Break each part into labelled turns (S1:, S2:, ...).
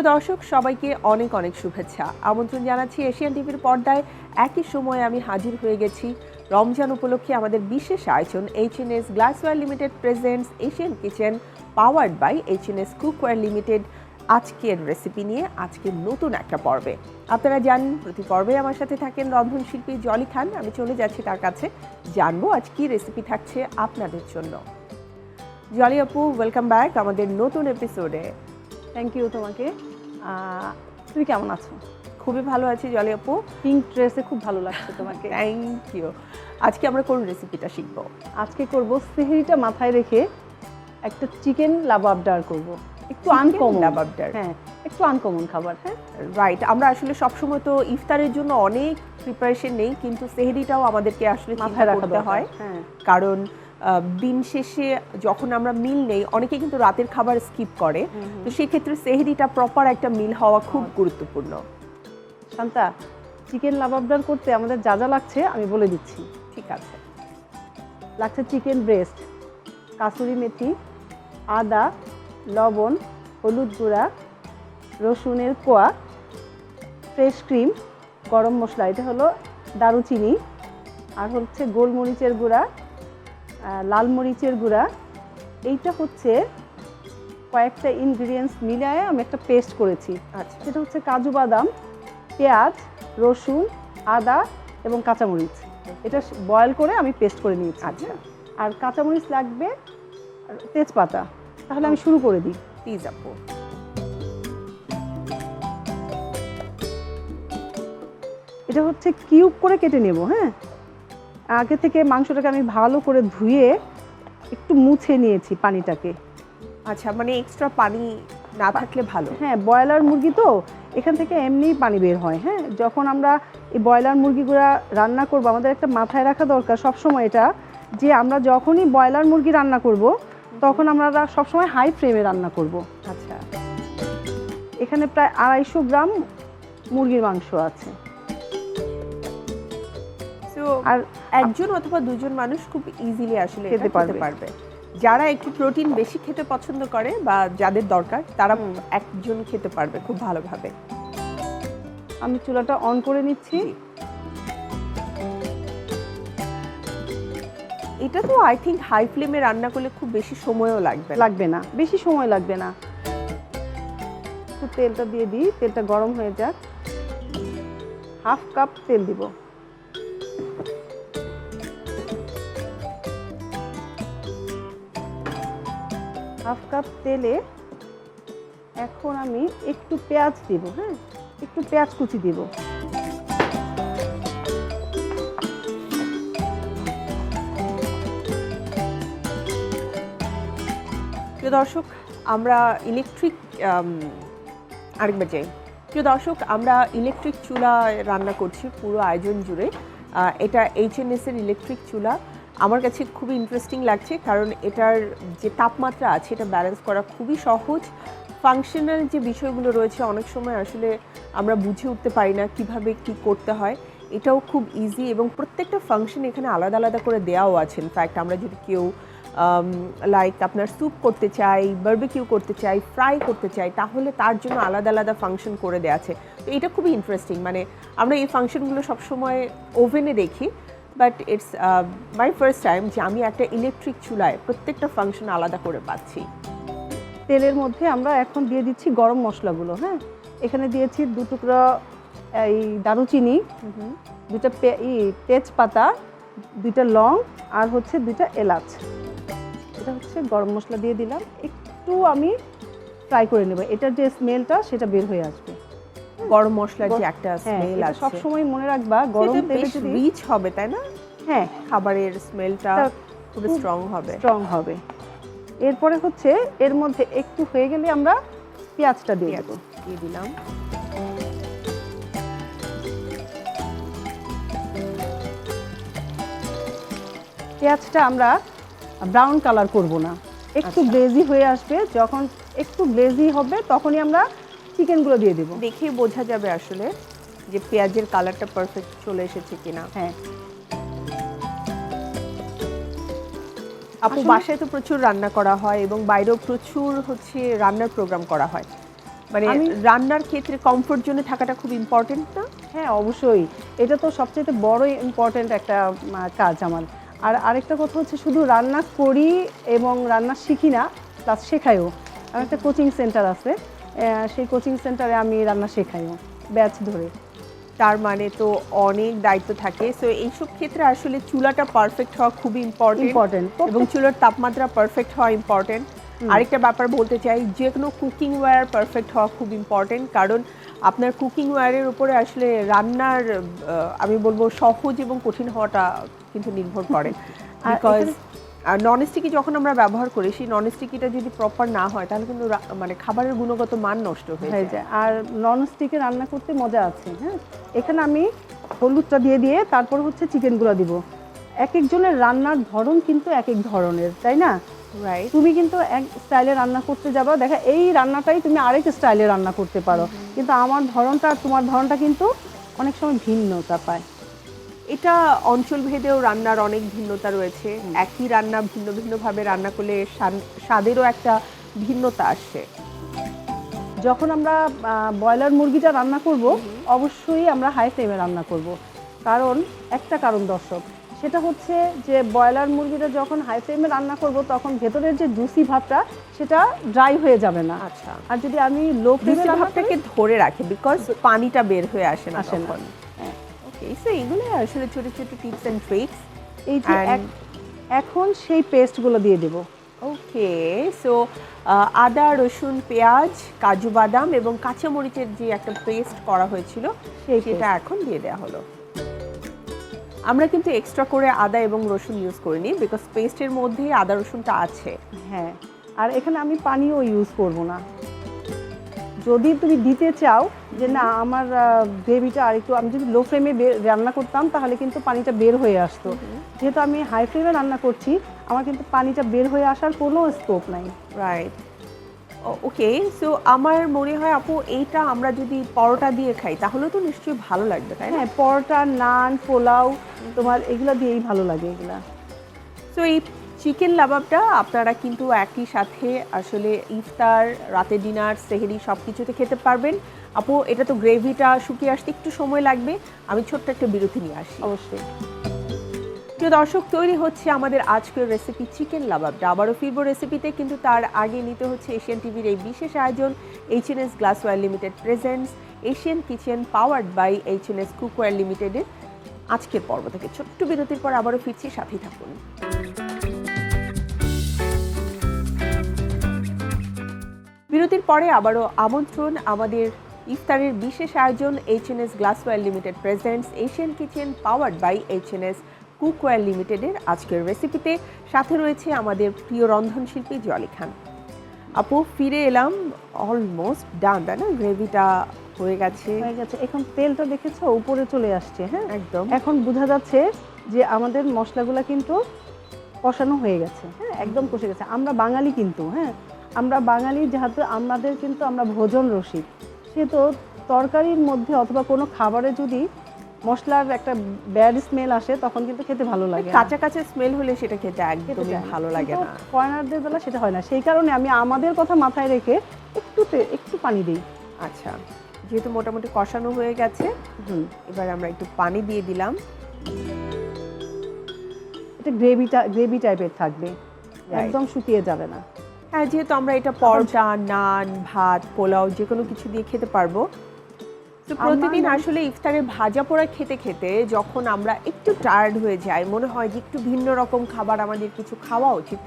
S1: প্রিয় দর্শক, সবাইকে অনেক অনেক শুভেচ্ছা। আমন্ত্রণ জানাচ্ছি এশিয়ান টিভির পর্দায়। একই সময়ে আমি হাজির হয়ে গেছি রমজান উপলক্ষে আমাদের বিশেষ আয়োজন H N S glassware limited presents Asian kitchen powered by H N S cookware limited আজকের রেসিপি নিয়ে আজকের নতুন একটা পর্বে। আপনারা জানেন, প্রতি পর্বে আমার সাথে থাকেন রন্ধনশিল্পী জলি খান। আমি চলে যাচ্ছি তার কাছে। জানব আজ কি রেসিপি থাকছে আপনাদের জন্য। জলি আপু ওয়েলকাম ব্যাক আমাদের নতুন এপিসোডে
S2: থ্যাংক ইউ তোমাকে। তুমি কেমন আছো?
S1: খুবই ভালো আছি জলে আপু।
S2: পিঙ্ক ড্রেসে খুব ভালো লাগছে তোমাকে।
S1: থ্যাংক ইউ আজকে আমরা কোন রেসিপিটা শিখব?
S2: আজকে করব সেহরিটা মাথায় রেখে একটা চিকেন লাবাবডার করব। একটু আনকমন
S1: লাবাবডার।
S2: হ্যাঁ একটু আনকমন খাবার হ্যাঁ?
S1: রাইট আমরা আসলে সবসময় তো ইফতারের জন্য অনেক প্রিপারেশন নেই কিন্তু সেহরিটাও আমাদেরকে আসলে
S2: মাথায়
S1: রাখতে হয়।
S2: হ্যাঁ।
S1: কারণ দিন শেষে যখন আমরা মিল নেই অনেকে কিন্তু রাতের খাবার স্কিপ করে। তো সেক্ষেত্রে সেহেরিটা প্রপার একটা মিল হওয়া খুব গুরুত্বপূর্ণ।
S2: শান্তা চিকেন লাবাবডার করতে আমাদের যা যা লাগছে আমি বলে দিচ্ছি।
S1: ঠিক আছে।
S2: লাগছে চিকেন ব্রেস্ট কাসুরি মেথি আদা লবণ হলুদ গুঁড়া রসুনের কোয়া ফ্রেশ ক্রিম গরম মশলা। এটা হলো দারুচিনি। আর হচ্ছে গোলমরিচের গুঁড়া লাল মরিচের গুঁড়া। এইটা হচ্ছে কয়েকটা ইনগ্রিডিয়েন্টস মিলিয়ে আমি একটা পেস্ট করেছি।
S1: আচ্ছা।
S2: সেটা হচ্ছে কাজু বাদাম পেঁয়াজ রসুন আদা এবং কাঁচামরিচ। এটা বয়েল করে আমি পেস্ট করে নিয়েছি।
S1: আচ্ছা।
S2: আর কাঁচামরিচ লাগবে তেজপাতা। তাহলে আমি শুরু করে দিই।
S1: প্লিজ আপু।
S2: এটা হচ্ছে কিউব করে কেটে নেব হ্যাঁ? আগে থেকে মাংসটাকে আমি ভালো করে ধুয়ে একটু মুছে নিয়েছি পানিটাকে।
S1: আচ্ছা মানে এক্সট্রা পানি না থাকলে ভালো।
S2: হ্যাঁ ব্রয়লার মুরগি তো এখান থেকে এমনিই পানি বের হয় হ্যাঁ? যখন আমরা এই ব্রয়লার মুরগিগুলো রান্না করব আমাদের একটা মাথায় রাখা দরকার সব সময় এটা যে আমরা যখনই ব্রয়লার মুরগি রান্না করব তখন আমরা সবসময় হাই ফ্লেমে রান্না করব।
S1: আচ্ছা।
S2: এখানে প্রায় আড়াইশো গ্রাম মুরগির মাংস আছে। আর
S1: একজন অথবা দুজন মানুষ খুব ইজিলি আসলে
S2: খেতে
S1: পারবে।
S2: পারবে।
S1: যারা একটু প্রোটিন বেশি খেতে পছন্দ করে বা যাদের দরকার তারা একজন খেতে পারবে খুব ভালোভাবে।
S2: আমি চুলাটা অন করে নিচ্ছি।
S1: এটা তো আই থিঙ্ক হাই ফ্লেমে রান্না করলে খুব বেশি সময়ও লাগবে
S2: লাগবে না বেশি সময় লাগবে না। তেলটা দিয়ে দিই তেলটা গরম হয়ে যাক। হাফ কাপ তেল দিব। হাফ কাপ তেলে এখন আমি একটু পেঁয়াজ দিব হ্যাঁ? একটু পেঁয়াজ কুচি দিব।
S1: প্রিয় দর্শক, আমরা ইলেকট্রিক আরেকবার যাই। প্রিয় দর্শক, আমরা ইলেকট্রিক চুলা রান্না করছি পুরো আয়োজন জুড়ে। এটা এইচএনএস এর ইলেকট্রিক চুলা। আমার কাছে খুবই ইন্টারেস্টিং লাগছে, কারণ এটার যে তাপমাত্রা আছে, এটা ব্যালেন্স করা খুবই সহজ। ফাংশনাল যে বিষয়গুলো রয়েছে, অনেক সময় আসলে আমরা বুঝে উঠতে পারি না কীভাবে কি করতে হয়। এটাও খুব ইজি এবং প্রত্যেকটা ফাংশন এখানে আলাদা আলাদা করে দেওয়াও আছে। ইনফ্যাক্ট আমরা যদি কেউ লাইক আপনার স্যুপ করতে চাই বারবিকিউ করতে চাই ফ্রাই করতে চাই, তাহলে তার জন্য আলাদা আলাদা ফাংশন করে দেওয়া আছে। তো এটা খুবই ইন্টারেস্টিং মানে আমরা এই ফাংশনগুলো সবসময় ওভেনে দেখি। But it's my first time যে আমি একটা ইলেকট্রিক চুলায় প্রত্যেকটা ফাংশন আলাদা করে পাচ্ছি
S2: তেলের মধ্যে আমরা এখন দিয়ে দিচ্ছি গরম মশলাগুলো হ্যাঁ? এখানে দিয়েছি দু টুকরো এই দারুচিনি দুটা তেজপাতা দুইটা লং আর হচ্ছে দুইটা এলাচ। এটা হচ্ছে গরম মশলা দিয়ে দিলাম। একটু আমি ফ্রাই করে নেব। এটার যে স্মেলটা সেটা বের হয়ে আসবে।
S1: গরম মশলার যে একটা
S2: হ্যাঁ
S1: স্মেল
S2: এটা
S1: আছে।
S2: সবসময় মনে রাখবা গরম তেলে যদি
S1: রিচ হবে তাই না?
S2: হ্যাঁ।
S1: খাবারের স্মেলটা খুব স্ট্রং হবে।
S2: স্ট্রং হবে। এরপরে হচ্ছে এর মধ্যে একটু হয়ে গেলে আমরা পেঁয়াজটা দিয়ে দেবো।
S1: দিয়ে দিলাম।
S2: পেঁয়াজটা আমরা ব্রাউন কালার করব না। একটু
S1: আচ্ছা।
S2: গ্লেজি হয়ে আসবে যখন একটু গ্লেজি হবে তখনই আমরা চিকেনগুলো দিয়ে দেবো।
S1: দেখেই বোঝা যাবে আসলে যে পেঁয়াজের কালারটা পারফেক্ট চলে এসেছে কিনা।
S2: হ্যাঁ।
S1: আপু বাসায় তো প্রচুর রান্না করা হয় এবং বাইরেও প্রচুর হচ্ছে রান্নার প্রোগ্রাম করা হয়। মানে রান্নার ক্ষেত্রে কমফোর্ট জোনে থাকাটা খুব ইম্পর্টেন্ট না?
S2: হ্যাঁ অবশ্যই। এটা তো সবচেয়ে বড় ইম্পর্ট্যান্ট একটা কাজ আমার। আর আরেকটা কথা হচ্ছে শুধু রান্না করি এবং রান্না শিখি না প্লাস শেখাইও। আমার একটা কোচিং সেন্টার আছে। সেই কোচিং সেন্টারে আমি রান্না শেখাইও ব্যাচ ধরে।
S1: তার মানে তো অনেক দায়িত্ব থাকে। সো এইসব ক্ষেত্রে আসলে চুলাটা পারফেক্ট হওয়া খুবই ইম্পর্টেন্ট
S2: ইম্পর্টেন্ট
S1: এবং চুলার তাপমাত্রা পারফেক্ট হওয়া ইম্পর্টেন্ট আরেকটা ব্যাপার বলতে চাই যে কোনো কুকিং ওয়্যার পারফেক্ট হওয়া খুব ইম্পর্টেন্ট কারণ আপনার কুকিং ওয়্যারের উপরে আসলে রান্নার আমি বলব সহজ এবং কঠিন হওয়াটা কিন্তু নির্ভর করে। বিকজ
S2: এখানে-
S1: নন স্টিকি যখন আমরা ব্যবহার করি সেই নন স্টিকিটা যদি প্রপার না হয় তাহলে কিন্তু মানে খাবারের গুণগত মান নষ্ট হয়ে যায়।
S2: আর নন স্টিকে রান্না করতে মজা আছে হ্যাঁ? এখানে আমি হলুদটা দিয়ে দিয়ে তারপর হচ্ছে চিকেনগুলো দিব। এক একজনের রান্নার ধরন কিন্তু এক এক ধরনের তাই না?
S1: রাইট
S2: তুমি কিন্তু এক স্টাইলে রান্না করতে যাবা। দেখা এই রান্নাটাই তুমি আরেক স্টাইলে রান্না করতে পারো। কিন্তু আমার ধরনটা আর তোমার ধরনটা কিন্তু অনেক সময় ভিন্নতা পায়।
S1: এটা অঞ্চল ভেদেও রান্নার অনেক ভিন্নতা রয়েছে। একই রান্না ভিন্ন ভিন্নভাবে রান্না করলে স্বাদেরও একটা ভিন্নতা আসে।
S2: যখন আমরা ব্রয়লার মুরগিটা রান্না করব অবশ্যই আমরা হাই ফ্লেমে রান্না করব। কারণ একটা কারণ দর্শক সেটা হচ্ছে যে ব্রয়লার মুরগিটা যখন হাই ফ্লেমে রান্না করব তখন ভেতরের যে জুসি ভাবটা সেটা ড্রাই হয়ে যাবে না।
S1: আচ্ছা।
S2: আর যদি আমি লো ফ্লেমে
S1: ভাবটাকে ধরে রাখি বিকজ পানিটা বের হয়ে আসে না
S2: আসে না।
S1: সো এগুলো আসলে ছোট ছোট টিপস এন্ড ট্রিক্স
S2: এই যে এখন সেই পেস্টগুলো দিয়ে দেব।
S1: ওকে সো আদা রসুন পেঁয়াজ কাজু বাদাম এবং কাঁচামরিচের যে একটা পেস্ট করা হয়েছিল সেটা এখন দিয়ে দেওয়া হলো। আমরা কিন্তু এক্সট্রা করে আদা এবং রসুন ইউজ করিনি বিকজ পেস্টের মধ্যেই আদা রসুনটা আছে।
S2: হ্যাঁ আর এখানে আমি পানিও ইউজ করব না। যদি তুমি দিতে চাও যে না আমার গ্রেভিটা আর একটু আমি যদি লো ফ্লেমে রান্না করতাম তাহলে কিন্তু পানিটা বের হয়ে আসতো। যেহেতু আমি হাই ফ্লেমে রান্না করছি আমার কিন্তু পানিটা বের হয়ে আসার কোনো স্কোপ নাই।
S1: রাইট ওকে সো আমার মনে হয় আপু এইটা আমরা যদি পরোটা দিয়ে খাই তাহলে তো নিশ্চয়ই ভালো লাগবে তাই না?
S2: হ্যাঁ পরোটা নান পোলাও তোমার এগুলো দিয়েই ভালো লাগে এগুলা।
S1: সো এই চিকেন লাবাবটা আপনারা কিন্তু একই সাথে আসলে ইফতার রাতে ডিনার সেহেরি সব কিছুতে খেতে পারবেন। আপু এটা তো গ্রেভিটা শুকিয়ে আসতে একটু সময় লাগবে। আমি ছোট্ট একটা বিরতি নিয়ে আসি।
S2: অবশ্যই।
S1: প্রিয় দর্শক তৈরি হচ্ছে আমাদের আজকের রেসিপি চিকেন লাবাবটা। আবারও ফিরবো রেসিপিতে কিন্তু তার আগে নিতে হচ্ছে এশিয়ান টিভির এই বিশেষ আয়োজন H N S glassware limited presents Asian kitchen powered by H N S cookware লিমিটেডের আজকের পর্ব থেকে। ছোট্ট বিরতির পর আবারও ফিরছি সাথেই থাকুন। বিরতির পরে আবারও আমন্ত্রণ আমাদের ইফতারের বিশেষ আয়োজন H N S glassware limited presents Asian kitchen powered by H N S cookware লিমিটেডের আজকের রেসিপিতে সাথে রয়েছে আমাদের প্রিয় রন্ধনশিল্পী জলি খান। আপু ফিরে এলাম অলমোস্ট ডান তাই না? গ্রেভিটা হয়ে গেছে।
S2: হয়ে গেছে। এখন তেলটা দেখেছ? উপরে চলে আসছে হ্যাঁ?
S1: একদম।
S2: এখন বোঝা যাচ্ছে যে আমাদের মশলাগুলো কিন্তু কষানো হয়ে গেছে হ্যাঁ? একদম কষে গেছে। আমরা বাঙালি কিন্তু হ্যাঁ? আমরা বাঙালি যেহেতু আমাদের কিন্তু আমরা ভোজন রসিক। সেহেতু তরকারির মধ্যে অথবা কোনো খাবারে যদি মশলার একটা ব্যাড স্মেল আসে তখন কিন্তু খেতে ভালো লাগে
S1: কাঁচা কাঁচা স্মেল হলে সেটা খেতে একদমই ভালো লাগে না।
S2: ফরেনারদের বেলা সেটা হয় না। সেই কারণে আমি আমাদের কথা মাথায় রেখে একটু একটু পানি দিই।
S1: আচ্ছা যেহেতু মোটামুটি কষানো হয়ে গেছে
S2: হুম।
S1: এবার আমরা একটু পানি দিয়ে দিলাম।
S2: এটা গ্রেভিটা গ্রেভি টাইপের থাকবে। একদম শুকিয়ে যাবে না।
S1: হ্যাঁ যেহেতু আমরা এটা পরোটা নান ভাত পোলাও যে কোনো কিছু দিয়ে খেতে পারব। তো প্রতিদিন আসলে ইফতারে ভাজা পোড়া খেতে খেতে যখন আমরা একটু টায়ার্ড হয়ে যাই মনে হয় যে একটু ভিন্ন রকম খাবার আমাদের কিছু খাওয়া উচিত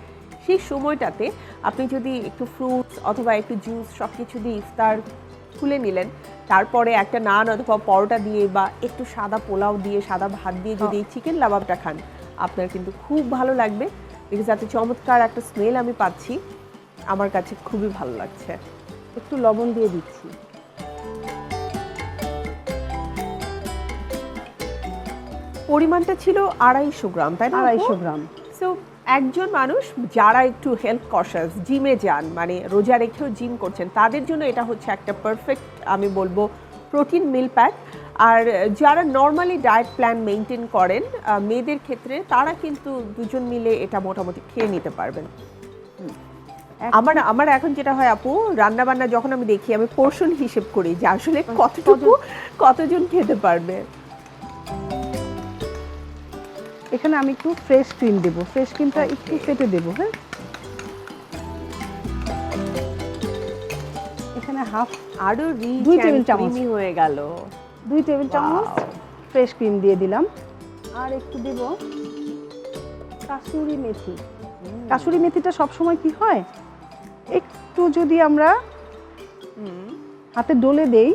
S1: সেই সময়টাতে আপনি যদি একটু ফ্রুটস অথবা একটু জুস সব কিছু দিয়ে ইফতার খুলে নিলেন তারপরে একটা নান অথবা পরোটা দিয়ে বা একটু সাদা পোলাও দিয়ে সাদা ভাত দিয়ে যদি এই চিকেন লাবাবটা খান আপনার কিন্তু খুব ভালো লাগবে। বিকজ এত চমৎকার একটা স্মেল আমি পাচ্ছি। আমার কাছে খুবই ভালো লাগছে।
S2: একটু লবণ দিয়ে দিচ্ছি।
S1: পরিমাণটা ছিল আড়াইশো গ্রাম তাই না
S2: আড়াইশো গ্রাম।
S1: সো একজন মানুষ যারা একটু হেলথ কশাস জিমে যান মানে রোজা রেখেও জিম করছেন তাদের জন্য এটা হচ্ছে একটা পারফেক্ট আমি বলব প্রোটিন মিল প্যাক আর যারা নর্মালি ডায়েট প্ল্যান মেনটেন করেন মেয়েদের ক্ষেত্রে তারা কিন্তু দুজন মিলে এটা মোটামুটি খেয়ে নিতে পারবেন। আমার আমার এখন যেটা হয় আপু রান্না বান্না যখন আমি দেখি আমি পোর্শন হিসেব করি যে আসলে কতটুকু কতজন খেতে পারবে।
S2: এখানে আমি একটু ফ্রেশ ক্রিম দেবো। ফ্রেশ ক্রিমটা একটু ফেটে দেবো হ্যাঁ? এখানে হাফ
S1: আরও
S2: দুই টেবিল চামচ।
S1: হয়ে গেল।
S2: দুই টেবিল চামচ ফ্রেশ ক্রিম দিয়ে দিলাম। আর একটু দেব কাসুরি মেথি। কাসুরি মেথিটা সবসময় কি হয়? একটু যদি আমরা হাতে ডলে দেই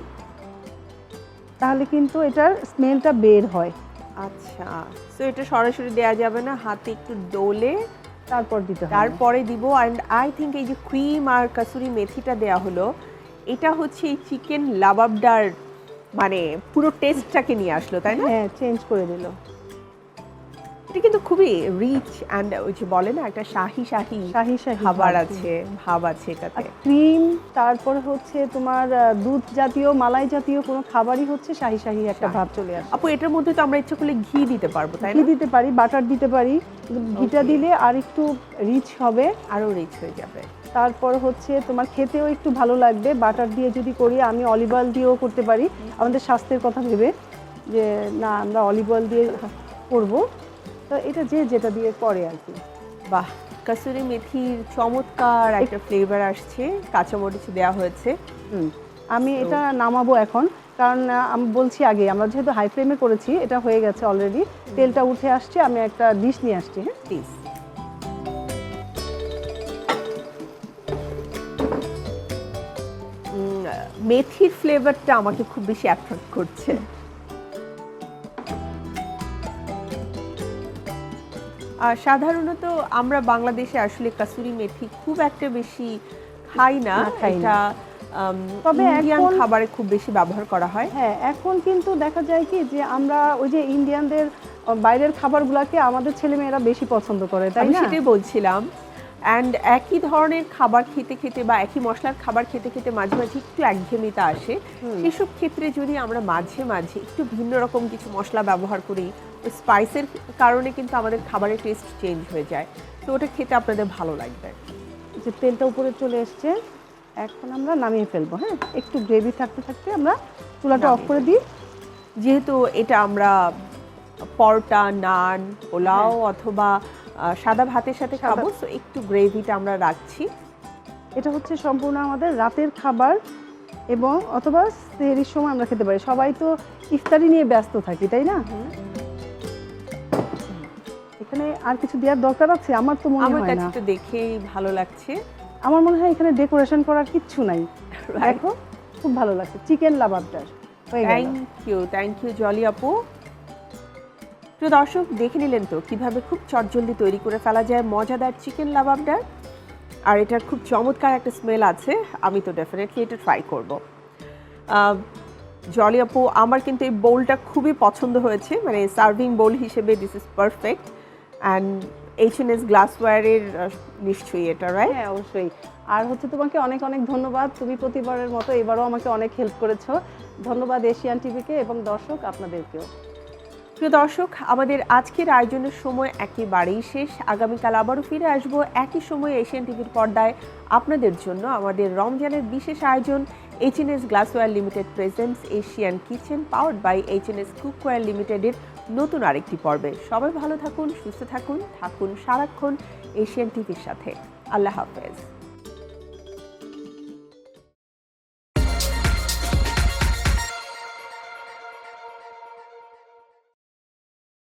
S2: তাহলে কিন্তু এটার স্মেলটা বের হয়।
S1: আচ্ছা সো এটা সরাসরি দেয়া যাবে না হাতে একটু ডোলে
S2: তারপর দিতে হবে।
S1: তারপরে দিব অ্যান্ড আই থিঙ্ক এই যে ক্রিম আর কাসুরি মেথিটা দেয়া হলো এটা হচ্ছে এই চিকেন লাবাবডার মানে পুরো টেস্টটাকে নিয়ে আসলো তাই না?
S2: হ্যাঁ চেঞ্জ করে দিল।
S1: এটা কিন্তু খুবই রিচ অ্যান্ড ওই যে বলে না একটা শাহি শাহি
S2: শাহি শাহি
S1: খাবার আছে। ভাব আছে এটাতে।
S2: ক্রিম তারপরে হচ্ছে তোমার দুধ জাতীয় মালাই জাতীয় কোনো খাবারই হচ্ছে শাহি শাহি একটা ভাব চলে আসে।
S1: আপু এটার মধ্যে তো আমরা ইচ্ছা করলে ঘি দিতে পারব তাই
S2: ঘি দিতে পারি বাটার দিতে পারি ঘিটা দিলে আর একটু রিচ হবে।
S1: আরও রিচ হয়ে যাবে।
S2: তারপর হচ্ছে তোমার খেতেও একটু ভালো লাগবে বাটার দিয়ে যদি করি আমি অলিভ অয়েল দিয়েও করতে পারি। আমাদের স্বাস্থ্যের কথা ভেবে যে না আমরা অলিভ অয়েল দিয়ে করব। তো এটা যে যেটা দিয়ে করে আর কি।
S1: বাহ কাসুরি মেথির চমৎকার একটা ফ্লেভার আসছে কাঁচামরিচ দেওয়া হয়েছে।
S2: হুম। আমি এটা নামাবো এখন কারণ আমি বলছি আগে আমরা যেহেতু হাই ফ্লেমে করেছি এটা হয়ে গেছে অলরেডি তেলটা উঠে আসছে আমি একটা ডিশ নিয়ে আসছি হ্যাঁ?
S1: প্লিজ মেথির ফ্লেভারটা আমাকে খুব বেশি অ্যাট্রাক্ট করছে। সাধারণত আমরা বাংলাদেশে আসলে কাসুরি মেথি খুব একটা বেশি খাই না। এটা
S2: তবে
S1: ইন্ডিয়ান খাবারে খুব বেশি ব্যবহার করা হয়।
S2: হ্যাঁ এখন কিন্তু দেখা যায় কি যে আমরা ওই যে ইন্ডিয়ানদের বাইরের খাবারগুলোকে আমাদের ছেলেমেয়েরা বেশি পছন্দ করে তাই না?
S1: সেটাই বলছিলাম। অ্যান্ড একই ধরনের খাবার খেতে খেতে বা একই মশলার খাবার খেতে খেতে মাঝে মাঝে একটু একঘেয়েমিতা আসে। সেসব ক্ষেত্রে যদি আমরা মাঝে মাঝে একটু ভিন্ন রকম কিছু মশলা ব্যবহার করি স্পাইসের কারণে কিন্তু আমাদের খাবারের টেস্ট চেঞ্জ হয়ে যায়। তো ওটা খেতে আপনাদের ভালো লাগবে।
S2: যে তেলটা উপরে চলে এসছে এখন আমরা নামিয়ে ফেলব হ্যাঁ? একটু গ্রেভি থাকতে থাকতে আমরা চুলাটা অফ করে দিই।
S1: যেহেতু এটা আমরা পরোটা নান পোলাও অথবা আহ, সাদা ভাতের সাথে খাব তো একটু গ্রেভিটা আমরা রাখছি।
S2: এটা হচ্ছে সম্পূর্ণ আমাদের রাতের খাবার এবং অথবা সেহরির সময় আমরা খেতে পারি। সবাই তো ইফতারি নিয়ে ব্যস্ত থাকি তাই না? এখানে আর কিছু দেওয়ার দরকার আছে? আমার তো মনে হয় না।
S1: তো দেখেই ভালো লাগছে।
S2: আমার মনে হয় এখানে ডেকোরেশন করার কিচ্ছু নাই? দেখো খুব ভালো লাগছে। Chicken লাবাবটার
S1: thank you thank you Jolly আপু। প্রিয় দর্শক, দেখে নিলেন তো কীভাবে খুব চটজলদি তৈরি করে ফেলা যায় মজাদার চিকেন লাবাবডার আর এটার খুব চমৎকার একটা স্মেল আছে, আমি তো ডেফিনেটলি এটা ট্রাই করব। জলি আপু, আমার কিন্তু এই বোলটা খুবই পছন্দ হয়েছে মানে সার্ভিং বোল হিসেবে this is perfect and H N S glass গ্লাসওয়্যারের নিশ্চয়ই এটা রাইট
S2: হ্যাঁ অবশ্যই। আর হচ্ছে তোমাকে অনেক অনেক ধন্যবাদ, তুমি প্রতিবারের মতো এবারও আমাকে অনেক হেল্প করেছ। ধন্যবাদ এশিয়ান টিভিকে এবং দর্শক আপনাদেরকেও।
S1: প্রিয় দর্শক, আমাদের আজকের আয়োজনের সময় একেবারেই শেষ। আগামীকাল আবারও ফিরে আসব একই সময়ে এশিয়ান টিভির পর্দায়। আপনাদের জন্য আমাদের রমজানের বিশেষ আয়োজন H N S glassware limited presents Asian kitchen powered by H N S cookware লিমিটেডের নতুন আরেকটি পর্বে। সবাই ভালো থাকুন, সুস্থ থাকুন থাকুন সারাক্ষণ এশিয়ান টিভির সাথে। আল্লাহ হাফেজ।